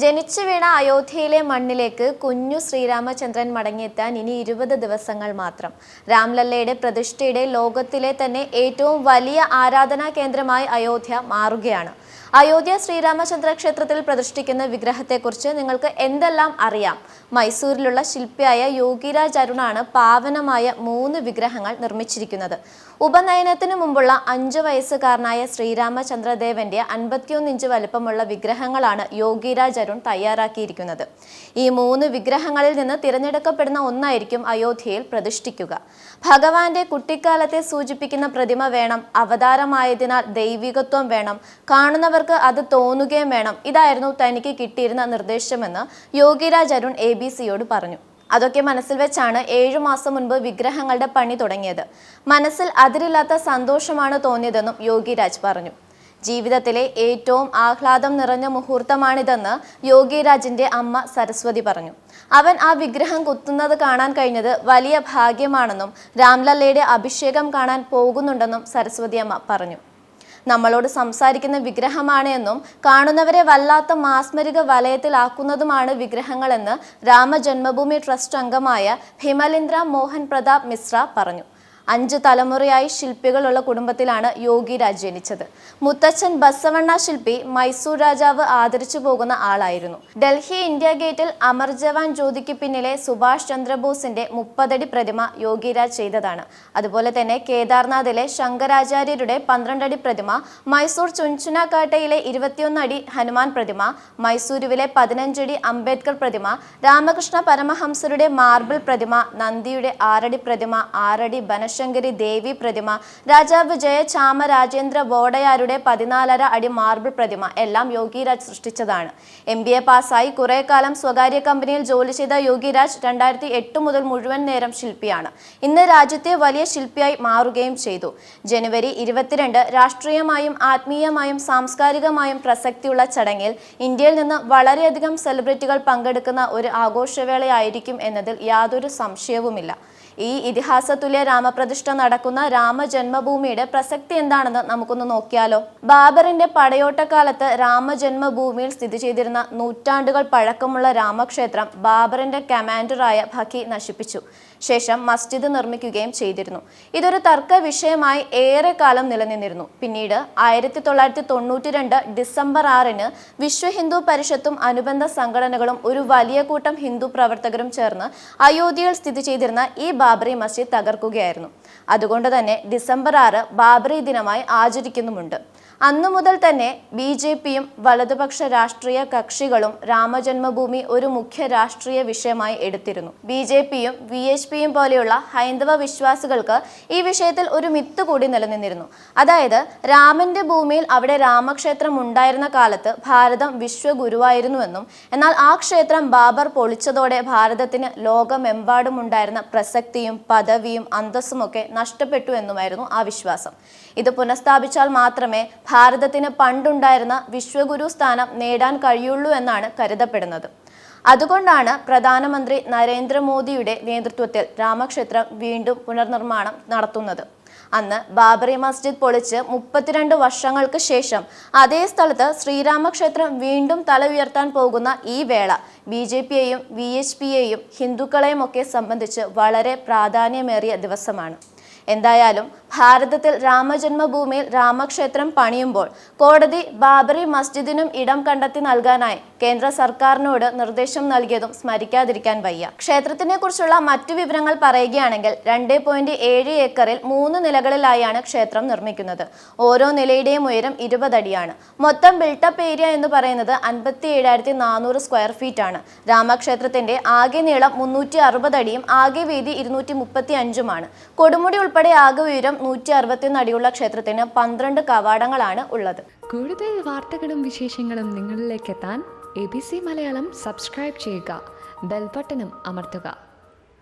ജനിച്ചു വീണ അയോധ്യയിലെ മണ്ണിലേക്ക് കുഞ്ഞു ശ്രീരാമചന്ദ്രൻ മടങ്ങിയെത്താൻ ഇനി ഇരുപത് ദിവസങ്ങൾ മാത്രം. രാംലല്ലയുടെ പ്രതിഷ്ഠയുടെ ലോകത്തിലെ തന്നെ ഏറ്റവും വലിയ ആരാധനാ കേന്ദ്രമായി അയോധ്യ മാറുകയാണ്. അയോധ്യ ശ്രീരാമചന്ദ്ര ക്ഷേത്രത്തിൽ പ്രതിഷ്ഠിക്കുന്ന വിഗ്രഹത്തെക്കുറിച്ച് നിങ്ങൾക്ക് എന്തെല്ലാം അറിയാം? മൈസൂരിലുള്ള ശില്പിയായ യോഗിരാജ് അരുണാണ് പാവനമായ മൂന്ന് വിഗ്രഹങ്ങൾ നിർമ്മിച്ചിരിക്കുന്നത്. ഉപനയനത്തിനു മുമ്പുള്ള അഞ്ചു വയസ്സുകാരനായ ശ്രീരാമചന്ദ്രദേവന്റെ അൻപത്തിയൊന്ന് ഇഞ്ച് വലുപ്പമുള്ള വിഗ്രഹങ്ങളാണ് യോഗിരാജ് അരുൺ തയ്യാറാക്കിയിരിക്കുന്നത്. ഈ മൂന്ന് വിഗ്രഹങ്ങളിൽ നിന്ന് തിരഞ്ഞെടുക്കപ്പെടുന്ന ഒന്നായിരിക്കും അയോധ്യയിൽ പ്രതിഷ്ഠിക്കുക. ഭഗവാന്റെ കുട്ടിക്കാലത്തെ സൂചിപ്പിക്കുന്ന പ്രതിമ വേണം അവതാരമായതിനാൽ ദൈവികത്വം വേണം കാണുന്നവർക്ക് അത് തോന്നുകയും വേണം. ഇതായിരുന്നു തനിക്ക് കിട്ടിയിരുന്ന നിർദ്ദേശമെന്ന് യോഗിരാജ് അരുൺ എ ബി സിയോട് പറഞ്ഞു. അതൊക്കെ മനസ്സിൽ വെച്ചാണ് ഏഴു മാസം മുൻപ് വിഗ്രഹങ്ങളുടെ പണി തുടങ്ങിയത്. മനസ്സിൽ അതിരില്ലാത്ത സന്തോഷമാണ് തോന്നിയതെന്നും യോഗിരാജ് പറഞ്ഞു. ജീവിതത്തിലെ ഏറ്റവും ആഹ്ലാദം നിറഞ്ഞ മുഹൂർത്തമാണിതെന്ന് യോഗിരാജിന്റെ അമ്മ സരസ്വതി പറഞ്ഞു. അവൻ ആ വിഗ്രഹം കുത്തുന്നത് കാണാൻ കഴിഞ്ഞത് വലിയ ഭാഗ്യമാണെന്നും രാംലല്ലയുടെ അഭിഷേകം കാണാൻ പോകുന്നുണ്ടെന്നും സരസ്വതി അമ്മ പറഞ്ഞു. നമ്മളോട് സംസാരിക്കുന്ന വിഗ്രഹമാണ് എന്നും കാണുന്നവരെ വല്ലാത്ത മാസ്മരിക വലയത്തിലാക്കുന്നതുമാണ് വിഗ്രഹങ്ങളെന്ന് രാമജന്മഭൂമി ട്രസ്റ്റ് അംഗമായ ഹിമലിന്ദ്ര മോഹൻ പ്രതാപ് മിശ്ര പറഞ്ഞു. അഞ്ച് തലമുറയായി ശില്പികളുള്ള കുടുംബത്തിലാണ് യോഗിരാജ് ജനിച്ചത് മുത്തച്ഛൻ ബസവണ്ണ ശില്പി മൈസൂർ രാജാവ് ആദരിച്ചു പോകുന്ന ആളായിരുന്നു. ഡൽഹി ഇന്ത്യ ഗേറ്റിൽ അമർ ജവാൻ ജ്യോതിക്ക് പിന്നിലെ സുഭാഷ് ചന്ദ്രബോസിന്റെ മുപ്പതടി പ്രതിമ യോഗിരാജ് ചെയ്തതാണ്. അതുപോലെ തന്നെ കേദാർനാഥിലെ ശങ്കരാചാര്യരുടെ പന്ത്രണ്ടടി പ്രതിമ മൈസൂർ ചുൻചുനാക്കാട്ടയിലെ ഇരുപത്തിയൊന്നടി ഹനുമാൻ പ്രതിമ മൈസൂരുവിലെ പതിനഞ്ചടി അംബേദ്കർ പ്രതിമ രാമകൃഷ്ണ പരമഹംസരുടെ മാർബിൾ പ്രതിമ നന്ദിയുടെ ആറടി പ്രതിമ ആറടി ബനശങ്കരി ദേവി പ്രതിമ രാജാവ് ജയ ചാമരാജേന്ദ്ര ബോഡയാരുടെ പതിനാലര അടി മാർബിൾ പ്രതിമ എല്ലാം യോഗിരാജ് സൃഷ്ടിച്ചതാണ്. എം ബി എ പാസ്സായി കുറെ കാലം സ്വകാര്യ കമ്പനിയിൽ ജോലി ചെയ്ത യോഗിരാജ് രണ്ടായിരത്തി എട്ട് മുതൽ മുഴുവൻ നേരം ശില്പിയാണ്. ഇന്ന് രാജ്യത്തെ വലിയ ശില്പിയായി മാറുകയും ചെയ്തു. ജനുവരി ഇരുപത്തിരണ്ട് രാഷ്ട്രീയമായും ആത്മീയമായും സാംസ്കാരികമായും പ്രസക്തിയുള്ള ചടങ്ങിൽ ഇന്ത്യയിൽ നിന്ന് വളരെയധികം സെലിബ്രിറ്റികൾ പങ്കെടുക്കുന്ന ഒരു ആഘോഷവേളയായിരിക്കും എന്നതിൽ യാതൊരു സംശയവുമില്ല. ഈ ഇതിഹാസ തുല്യ രാമപ്രതിഷ്ഠ നടക്കുന്ന രാമജന്മഭൂമിയുടെ പ്രസക്തി എന്താണെന്ന് നമുക്കൊന്ന് നോക്കിയാലോ. ബാബറിന്റെ പടയോട്ടക്കാലത്ത് രാമജന്മഭൂമിയിൽ സ്ഥിതി ചെയ്തിരുന്ന നൂറ്റാണ്ടുകൾ പഴക്കമുള്ള രാമക്ഷേത്രം ബാബറിന്റെ കമാൻഡറായ ഭഖി നശിപ്പിച്ചു. ശേഷം മസ്ജിദ് നിർമ്മിക്കുകയും ചെയ്തിരുന്നു. ഇതൊരു തർക്ക വിഷയമായി ഏറെ കാലം നിലനിന്നിരുന്നു. പിന്നീട് ആയിരത്തി തൊള്ളായിരത്തി തൊണ്ണൂറ്റി രണ്ട് ഡിസംബർ ആറിന് വിശ്വ ഹിന്ദു പരിഷത്തും അനുബന്ധ സംഘടനകളും ഒരു വലിയ കൂട്ടം ഹിന്ദു പ്രവർത്തകരും ചേർന്ന് അയോധ്യയിൽ സ്ഥിതി ചെയ്തിരുന്ന ഈ ബാബറി മസ്ജിദ് തകർക്കുകയായിരുന്നു. അതുകൊണ്ട് തന്നെ ഡിസംബർ ആറ് ബാബറി ദിനമായി ആചരിക്കുന്നുമുണ്ട്. അന്നു മുതൽ തന്നെ ബി ജെ പിയും വലതുപക്ഷ രാഷ്ട്രീയ കക്ഷികളും രാമജന്മഭൂമി ഒരു മുഖ്യ രാഷ്ട്രീയ വിഷയമായി എടുത്തിരുന്നു. ബി ജെ പിയും വി എച്ച് പിയും പോലെയുള്ള ഹൈന്ദവ വിശ്വാസികൾക്ക് ഈ വിഷയത്തിൽ ഒരു മിത്ത് കൂടി നിലനിന്നിരുന്നു. അതായത് രാമന്റെ ഭൂമിയിൽ അവിടെ രാമക്ഷേത്രം ഉണ്ടായിരുന്ന കാലത്ത് ഭാരതം വിശ്വഗുരുവായിരുന്നുവെന്നും എന്നാൽ ആ ക്ഷേത്രം ബാബർ പൊളിച്ചതോടെ ഭാരതത്തിന് ലോകമെമ്പാടും ഉണ്ടായിരുന്ന പ്രസക്തിയും പദവിയും അന്തസ്സുമൊക്കെ നഷ്ടപ്പെട്ടു എന്നുമായിരുന്നു ആ വിശ്വാസം. ഇത് പുനഃസ്ഥാപിച്ചാൽ മാത്രമേ ഭാരതത്തിന് പണ്ടുണ്ടായിരുന്ന വിശ്വഗുരു സ്ഥാനം നേടാൻ കഴിയുള്ളൂ എന്നാണ് കരുതപ്പെടുന്നത്. അതുകൊണ്ടാണ് പ്രധാനമന്ത്രി നരേന്ദ്രമോദിയുടെ നേതൃത്വത്തിൽ രാമക്ഷേത്രം വീണ്ടും പുനർനിർമ്മാണം നടത്തുന്നത്. അന്ന് ബാബറി മസ്ജിദ് പൊളിച്ച് മുപ്പത്തിരണ്ട് വർഷങ്ങൾക്ക് ശേഷം അതേ സ്ഥലത്ത് ശ്രീരാമക്ഷേത്രം വീണ്ടും തല ഉയർത്താൻ പോകുന്ന ഈ വേള ബി ജെ പിയെയും വി എച്ച് പിയെയും ഹിന്ദുക്കളെയും സംബന്ധിച്ച് വളരെ പ്രാധാന്യമേറിയ ദിവസമാണ്. എന്തായാലും ഭാരതത്തിൽ രാമജന്മഭൂമിയിൽ രാമക്ഷേത്രം പണിയുമ്പോൾ കോടതി ബാബറി മസ്ജിദിനും ഇടം കണ്ടെത്തി നൽകാനായി കേന്ദ്ര സർക്കാരിനോട് നിർദ്ദേശം നൽകിയതും സ്മരിക്കാതിരിക്കാൻ വയ്യ. ക്ഷേത്രത്തിനെ കുറിച്ചുള്ള മറ്റു വിവരങ്ങൾ പറയുകയാണെങ്കിൽ രണ്ട് പോയിന്റ് ഏഴ് ഏക്കറിൽ മൂന്ന് നിലകളിലായാണ് ക്ഷേത്രം നിർമ്മിക്കുന്നത്. ഓരോ നിലയുടെയും ഉയരം ഇരുപതടിയാണ് മൊത്തം ബിൽട്ടപ്പ് ഏരിയ എന്ന് പറയുന്നത് അൻപത്തി ഏഴായിരത്തി നാനൂറ് സ്ക്വയർ ഫീറ്റ് ആണ് രാമക്ഷേത്രത്തിന്റെ ആകെ നീളം മുന്നൂറ്റി അറുപത് അടിയും ആകെ വീതി ഇരുന്നൂറ്റി മുപ്പത്തി അഞ്ചുമാണ് കൊടുമുടി ഉൾപ്പെടെ ആകെ ഉയരം നൂറ്റി അറുപത്തിയൊന്ന് അടിയുള്ള ക്ഷേത്രത്തിന് പന്ത്രണ്ട് കവാടങ്ങളാണ് ഉള്ളത്. കൂടുതൽ വാർത്തകളും വിശേഷങ്ങളും നിങ്ങളിലേക്ക് എത്താൻ A B C Malayalam subscribe ചെയ്യുക. ബെൽബട്ടനും അമർത്തുക.